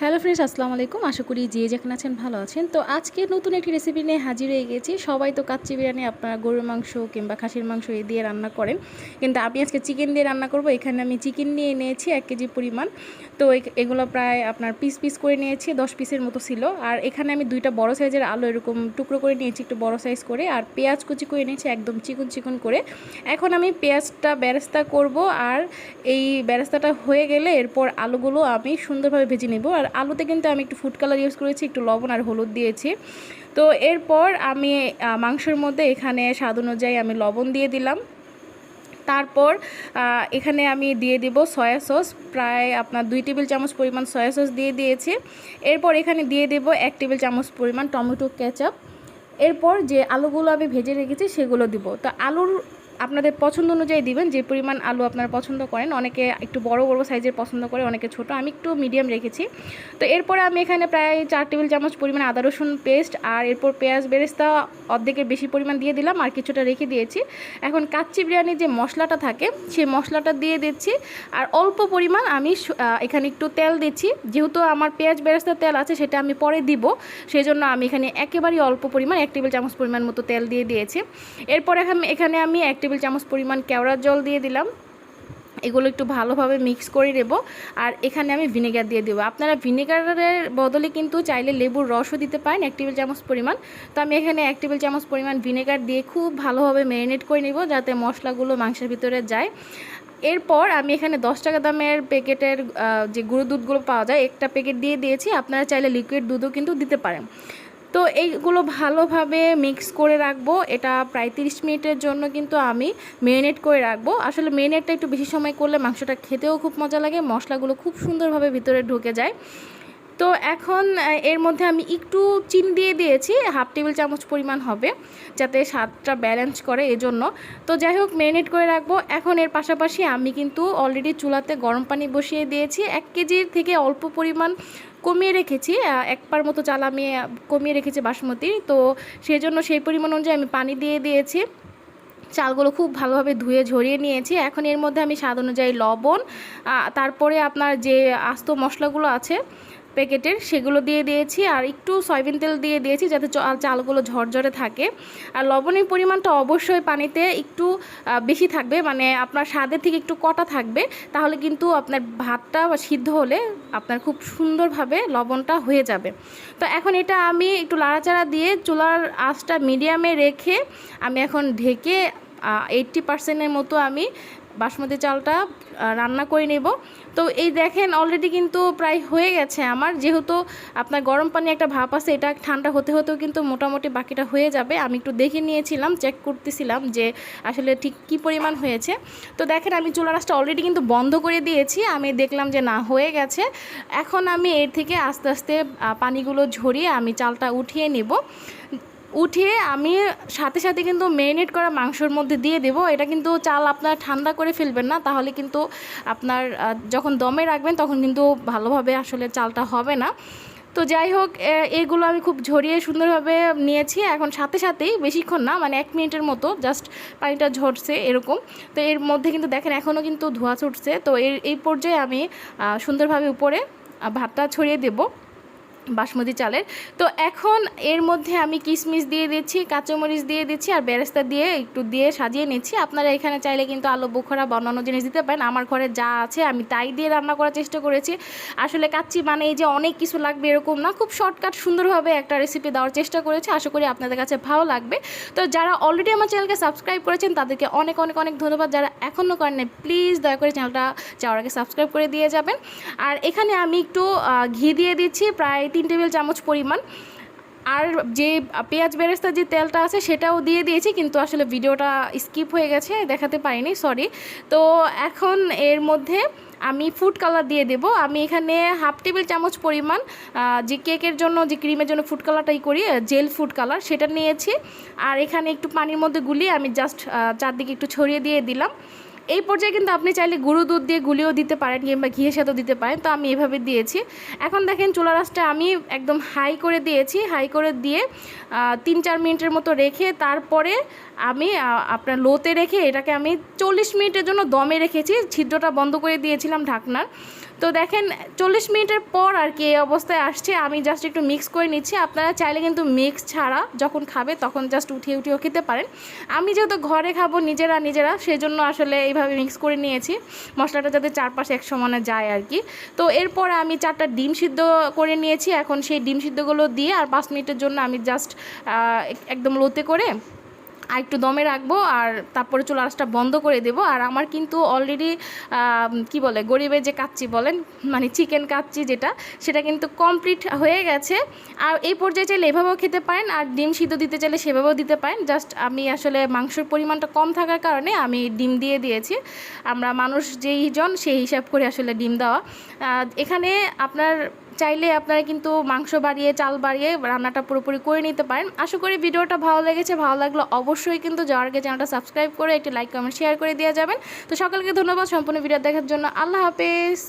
Hello friends, আসসালামু আলাইকুম। আশা করি যে যেখানে আছেন ভালো আছেন। তো আজকে নতুন একটি রেসিপি নিয়ে হাজির হয়ে গেছি। সবাই তো কাচ্চি বিরিয়ানি আপনারা গরুর মাংস কিংবা খাসির মাংস এই দিয়ে রান্না করেন। কিন্তু আমি আজকে চিকেন দিয়ে রান্না করব। এখানে আমি চিকেন নিয়ে নিয়েছি এক কেজি পরিমাণ। তো এ- এগুলো প্রায় আপনার পিস পিস করে নিয়েছি, দশ পিসের মতো ছিল। আর এখানে আমি দুইটা বড় সাইজের আলু এরকম টুকরো করে নিয়েছি, একটু বড় সাইজ করে। আর পেঁয়াজ কুচি করে নিয়েছি, একদম চিকন চিকন করে। এখন আমি পেঁয়াজটা বেরেস্তা করব। আর এই বেরেস্তাটা হয়ে গেলে এরপর আলুগুলো আমি সুন্দরভাবে ভেজে নেব। আর আলুতে কিন্তু আমি একটু ফুড কালার ইউজ করেছি, একটু লবণ আর হলুদ দিয়েছি। তো এরপর আমি মাংসের মধ্যে এখানে স্বাদ অনুযায়ী আমি লবণ দিয়ে দিলাম। তারপর এখানে আমি দিয়ে দিব সয়া সস প্রায় আপনার দুই টেবিল চামচ পরিমাণ সয়া সস দিয়ে দিয়েছি। এরপর এখানে দিয়ে দেব এক টেবিল চামচ পরিমাণ টমেটো কেচাপ। এরপর যে আলুগুলো আমি ভেজে রেখেছি সেগুলো দিব। তো আলুর আপনাদের পছন্দ অনুযায়ী দিবেন, যে পরিমাণ আলু আপনারা পছন্দ করেন। অনেকে একটু বড় বড় সাইজের পছন্দ করে, অনেকে ছোট। আমি একটু মিডিয়াম রেখেছি। তো এরপরে আমি এখানে প্রায় চার টেবিল চামচ পরিমাণ আদা রসুন পেস্ট আর এরপর পেঁয়াজ বেরেস্তা অর্ধেকের বেশি পরিমাণ দিয়ে দিলাম আর কিছুটা রেখে দিয়েছি। এখন কাচ্চি বিরিয়ানির যে মশলাটা থাকে সেই মশলাটা দিয়ে দিচ্ছি। আর অল্প পরিমাণ আমি এখানে একটু তেল দিচ্ছি। যেহেতু আমার পেঁয়াজ বেরেস্তার তেল আছে, সেটা আমি পরে দিব। সেই জন্য আমি এখানে একেবারেই অল্প পরিমাণ, এক টেবিল চামচ পরিমাণ মতো তেল দিয়ে দিয়েছি। এরপর এখানে এখানে আমি এক টেবিল চামচ পরিমাণ কেওড়ার জল দিয়ে দিলাম। এগুলো একটু ভালোভাবে মিক্স করে নেব। আর এখানে আমি ভিনেগার দিয়ে দেবো। আপনারা ভিনেগারের বদলে কিন্তু চাইলে লেবুর রসও দিতে পারেন এক টেবিল চামচ পরিমাণ। তো আমি এখানে এক টেবিল চামচ পরিমাণ ভিনেগার দিয়ে খুব ভালোভাবে ম্যারিনেট করে নেব যাতে মশলাগুলো মাংসের ভিতরে যায়। এরপর আমি এখানে দশ টাকা দামের প্যাকেটের যে গুঁড়ো দুধগুলো পাওয়া যায়, একটা প্যাকেট দিয়ে দিয়েছি। আপনারা চাইলে লিকুইড দুধও কিন্তু দিতে পারেন। তো এইগুলো ভালোভাবে মিক্স করে রাখব। এটা প্রায় তিরিশ মিনিটের জন্য কিন্তু আমি মেরিনেট করে রাখব। আসলে মেরিনেটটা একটু বেশি সময় করলে মাংসটা খেতেও খুব মজা লাগে, মশলাগুলো খুব সুন্দরভাবে ভিতরে ঢুকে যায়। তো এখন এর মধ্যে আমি একটু চিনি দিয়ে দিয়েছি, হাফ টেবিল চামচ পরিমাণ হবে, যাতে স্বাদটা ব্যালেন্স করে এজন্য। তো যাই হোক মেরিনেট করে রাখব। এখন এর পাশাপাশি আমি কিন্তু অলরেডি চুলাতে গরম পানি বসিয়ে দিয়েছি। এক কেজির থেকে অল্প পরিমাণ কমিয়ে রেখেছি এক পার মতো চাল আমি কমিয়ে রেখেছি বাসমতি। তো সেই জন্য সেই পরিমাণ অনুযায়ী আমি পানি দিয়ে দিয়েছি। চালগুলো খুব ভালোভাবে ধুয়ে ঝরিয়ে নিয়েছি। এখন এর মধ্যে আমি স্বাদ অনুযায়ী লবণ তারপরে আপনার যে আস্ত মশলাগুলো আছে প্যাকেটের সেগুলো দিয়ে দিয়েছি আর একটু সয়াবিন তেল দিয়ে দিয়েছি যাতে চালগুলো ঝরঝরে থাকে। আর লবণের পরিমাণটা অবশ্যই পানিতে একটু বেশি থাকবে মানে আপনার স্বাদের থেকে একটু কটা থাকবে, তাহলে কিন্তু আপনার ভাতটা সিদ্ধ হলে আপনার খুব সুন্দরভাবে লবণটা হয়ে যাবে। তো এখন এটা আমি একটু লাড়াচাড়া দিয়ে চুলার আঁচটা মিডিয়ামে রেখে আমি এখন ঢেকে এইট্টি পার্সেন্টের মতো আমি বাসমতি চালটা রান্না করে নেব। তো এই দেখেন অলরেডি কিন্তু প্রায় হয়ে গেছে আমার। যেহেতু আপনার গরম পানি একটা ভাপ আছে, এটা ঠান্ডা হতে হতেও কিন্তু মোটামুটি বাকিটা হয়ে যাবে। আমি একটু দেখে নিয়েছিলাম চেক করতেছিলাম যে আসলে ঠিক কী পরিমাণ হয়েছে। তো দেখেন, আমি চুলা রাসটা অলরেডি কিন্তু বন্ধ করে দিয়েছি। আমি দেখলাম যে না, হয়ে গেছে। এখন আমি এর থেকে আস্তে আস্তে পানিগুলো ঝরিয়ে আমি চালটা উঠিয়ে নেব। উঠিয়ে আমি সাথে সাথে কিন্তু মেরিনেট করা মাংসর মধ্যে দিয়ে দেবো। এটা কিন্তু চাল আপনার ঠান্ডা করে ফেলবেন না, তাহলে কিন্তু আপনার যখন দমে রাখবেন তখন কিন্তু ভালোভাবে আসলে চালটা হবে না। তো যাই হোক এগুলো আমি খুব ঝরিয়ে সুন্দরভাবে নিয়েছি। এখন সাথে সাথেই, বেশিক্ষণ না মানে এক মিনিটের মতো, জাস্ট পানিটা ঝরছে এরকম। তো এর মধ্যে কিন্তু দেখেন, এখনও কিন্তু ধোয়া ছুটছে। তো এর, এই পর্যায়ে আমি সুন্দরভাবে উপরে ভাতটা ছড়িয়ে দেবো। বাসমতি চালের। তো এখন এর মধ্যে আমি কিশমিশ দিয়ে দিচ্ছি, কাঁচামরিচ দিয়ে দিচ্ছি আর বেরেস্তা দিয়ে একটু দিয়ে সাজিয়ে নিচ্ছি। আপনারা এখানে চাইলে কিন্তু আলু, বোখরা বা অন্যান্য জিনিস দিতে পারেন। আমার ঘরে যা আছে আমি তাই দিয়ে রান্না করার চেষ্টা করেছি। আসলে কাচ্চি মানে এই যে অনেক কিছু লাগবে এরকম না, খুব শর্টকাট সুন্দরভাবে একটা রেসিপি দেওয়ার চেষ্টা করেছি। আশা করি আপনাদের কাছে ভালো লাগবে। তো যারা অলরেডি আমার চ্যানেলকে সাবস্ক্রাইব করেছেন, তাদেরকে অনেক অনেক অনেক ধন্যবাদ। যারা এখনও করেন প্লিজ দয়া করে চ্যানেলটা যাওয়ার আগে সাবস্ক্রাইব করে দিয়ে যাবেন। আর এখানে আমি একটু ঘি দিয়ে দিচ্ছি। প্রায় তিন টেবিল চামচ পরিমাণ। আর যে পেঁয়াজ বেরেস্তার যে তেলটা আছে সেটাও দিয়ে দিয়েছি, কিন্তু আসলে ভিডিওটা স্কিপ হয়ে গেছে, দেখাতে পারিনি সরি তো এখন এর মধ্যে আমি ফুড কালার দিয়ে দেব। আমি এখানে হাফ টেবিল চামচ পরিমাণ যে কেকের জন্য, যে ক্রিমের জন্য ফুড কালারটাই করি জেল ফুড কালার সেটা নিয়েছি। আর এখানে একটু পানির মধ্যে গুলিয়ে আমি জাস্ট চারদিকে একটু ছড়িয়ে দিয়ে দিলাম। এই পর্যায়ে কিন্তু আপনি চাইলে গুঁড়ো দুধ দিয়ে গুলিও দিতে পারেন কিংবা ঘিয়ের সাথেও দিতে পারেন, তো আমি এভাবে দিয়েছি। এখন দেখেন চুলা রাসটা আমি একদম হাই করে দিয়েছি, হাই করে দিয়ে তিন চার মিনিটের মতো রেখে তারপরে আমি আপনার লোতে রেখে এটাকে আমি চল্লিশ মিনিটের জন্য দমে রেখেছি। ছিদ্রটা বন্ধ করে দিয়েছিলাম ঢাকনার। তো দেখেন, চল্লিশ মিনিটের পর আর কি এই অবস্থায় আসছে। আমি জাস্ট একটু মিক্স করে নিচ্ছি। আপনারা চাইলে কিন্তু মিক্স ছাড়া যখন খাবে তখন জাস্ট উঠিয়ে, উঠিয়েও খেতে পারেন। আমি যেহেতু ঘরে খাব নিজেরা নিজেরা সেই জন্য আসলে এইভাবে মিক্স করে নিয়েছি। মশলাটা যাতে চারপাশে এক সমানে যায় আর কি। তো এরপরে আমি চারটা ডিম সিদ্ধ করে নিয়েছি। এখন সেই ডিম সিদ্ধগুলো দিয়ে আর পাঁচ মিনিটের জন্য আমি জাস্ট একদম লোতে করে আর একটু দমে রাখব আর তারপরে চুলা আঁচটা বন্ধ করে দেবো। আর আমার কিন্তু অলরেডি কি বলে, গরিবের যে কাচ্চি বলেন মানে চিকেন কাচ্চি যেটা, সেটা কিন্তু কমপ্লিট হয়ে গেছে। আর এই পর্যায়ে চাইলে এভাবেও খেতে পারেন, আর ডিম সিদ্ধ দিতে চাইলে সেভাবেও দিতে পারেন। জাস্ট আমি আসলে মাংসের পরিমাণটা কম থাকার কারণে আমি ডিম দিয়ে দিয়েছি। আমরা মানুষ যেই জন, সেই হিসাব করে আসলে ডিম দেওয়া। এখানে আপনার চাইলে আপনারা কিন্তু মাংস বাড়িয়ে, চাল বাড়িয়ে রান্নাটা পুরোপুরি করে নিতে পারেন। আশা করি ভিডিওটা ভালো লেগেছে। ভালো লাগল অবশ্যই কিন্তু যাওয়ার আগে চ্যানেলটা সাবস্ক্রাইব করে একটি লাইক, কমেন্ট, শেয়ার করে দেওয়া যাবেন। তো সকলকে ধন্যবাদ সম্পূর্ণ ভিডিও দেখার জন্য। আল্লাহ হাফেজ।